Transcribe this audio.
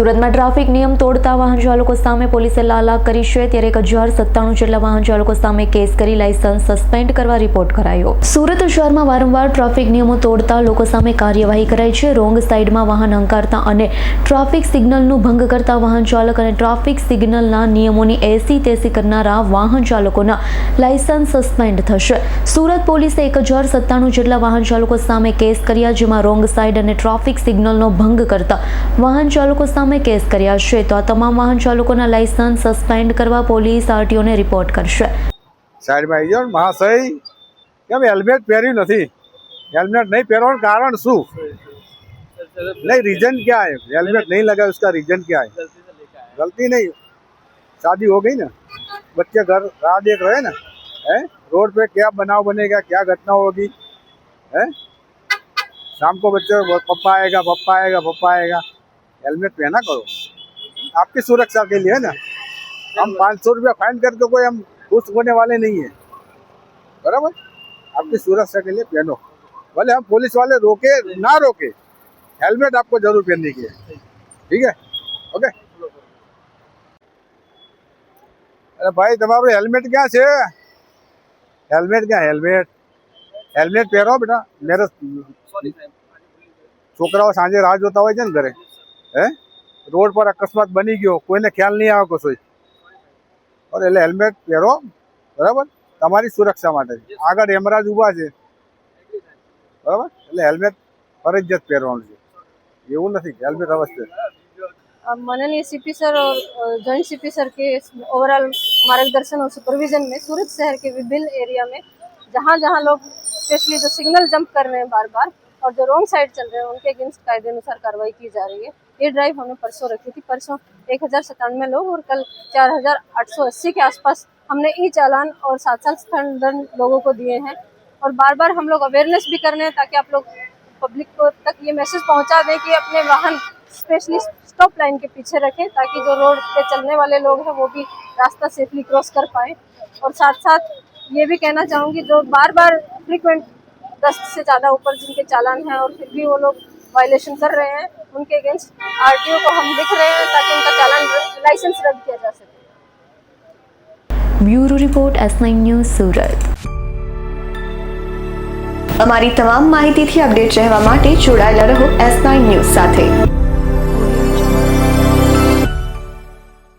સુરતમાં ટ્રાફિક નિયમ તોડતા વાહન ચાલકો સામે પોલીસે લાલા કરી છે. ત્યારે એક હજાર સત્તાણું જેટલા વાહન ચાલકો સામે કેસ કરી લાયસન્સ સસ્પેન્ડ કરવા રિપોર્ટ કરાયો. સુરત શહેરમાં વારંવાર ટ્રાફિક નિયમો તોડતા લોકો સામે કાર્યવાહી કરાઈ છે. રોંગ સાઈડમાં વાહન હંકારતા અને ટ્રાફિક સિગ્નલનું ભંગ કરતા વાહન ચાલક અને ટ્રાફિક સિગ્નલના નિયમોની એસી તેસી કરનારા વાહન ચાલકોના લાયસન્સ સસ્પેન્ડ થશે. સુરત પોલીસે એક હજાર સત્તાણું જેટલા વાહન ચાલકો સામે કેસ કર્યા, જેમાં રોંગ સાઈડ અને ટ્રાફિક સિગ્નલનો ભંગ કરતા વાહન ચાલકો સામે સામે કેસ કર્યા છે તો આ તમામ વાહન ચાલકોના લાયસન્સ સસ્પેન્ડ કરવા પોલીસ આરટીઓને રિપોર્ટ કરશે. સાઈડમાં આવી જાઓ મહાશય, કેમ હેલ્મેટ પહેર્યું નથી? હેલ્મેટ નહીં પહેરવાનું કારણ શું? नहीं रीजन क्या है हेलमेट नहीं लगा उसका रीजन क्या है गलती नहीं शादी हो गई ना बच्चे घर राह देख रहे ना है रोड पे क्या बनाव बनेगा क्या घटना होगी है शाम को बच्चे पप्पा आएगा पप्पा आएगा पप्पा आएगा हेलमेट पहना करो आपकी सुरक्षा के लिए है ना हम पाँच सौ रुपया फाइन करके कोई हम खुश होने वाले नहीं है बराबर आपकी सुरक्षा के लिए पहनो भले हम पुलिस वाले रोके ना रोके हेलमेट आपको जरूर पहनने की है ठीक है ओके अरे भाई તમારું હેલ્મેટ ક્યાં છે હેલ્મેટ ક્યાં હેલ્મેટ હેલ્મેટ પહેરો બેટા મેરે છોકરાઓ સાંજે રાહ જોતા હોય છે ને ઘરે હે રોડ પર અકસ્માત બની ગયો કોઈને ખ્યાલ નહીં આવે કશોય और એટલે હેલ્મેટ પહેરો બરાબર તમારી સુરક્ષા માટે આગળ હેમરાજ ઊભા છે બરાબર એટલે હેલ્મેટ ફરજિયાત પહેરવાનું છે એવું નથી હેલ્મેટ અવશ્ય अब माननीय सीपी सर और जॉइंट सीपी सर के ओवरऑल मार्गदर्शन और सुपरविजन में सूरत शहर के विभिन्न एरिया में जहाँ जहाँ लोग स्पेशली जो सिग्नल जंप कर रहे हैं बार बार और जो रॉन्ग साइड चल रहे हैं, उनके अगेंस्ट कायदे अनुसार कार्रवाई की जा रही है। ये ड्राइव हमने परसों रखी थी। परसों एक हज़ार सतानवे लोग और कल चार हज़ार आठ सौ अस्सी के आसपास हमने ई चालान और सात साल दंड लोगों को दिए हैं। और बार बार हम लोग अवेयरनेस भी कर रहे हैं ताकि आप लोग पब्लिक को तक ये मैसेज पहुँचा दें कि अपने वाहन स्पेशली स्टॉप लाइन के पीछे रखें ताकि जो रोड पे चलने वाले लोग हैं, वो भी रास्ता सेफली क्रॉस कर पाए। और साथ साथ ये भी कहना चाहूँगी, जो बार बार फ्रिक्वेंट दस से ज़्यादा ऊपर जिनके चालान हैं और फिर भी वो लोग वायलेशन कर रहे हैं उनके अगेंस्ट आरटीओ को हम लिख रहे हैं ताकि उनका चालान लाइसेंस रद्द किया जा सके bureau report S nine news Surat અમારી તમામ માહિતીથી અપડેટ રહેવા માટે જોડાયેલા રહો એસ નાઇન ન્યૂઝ સાથે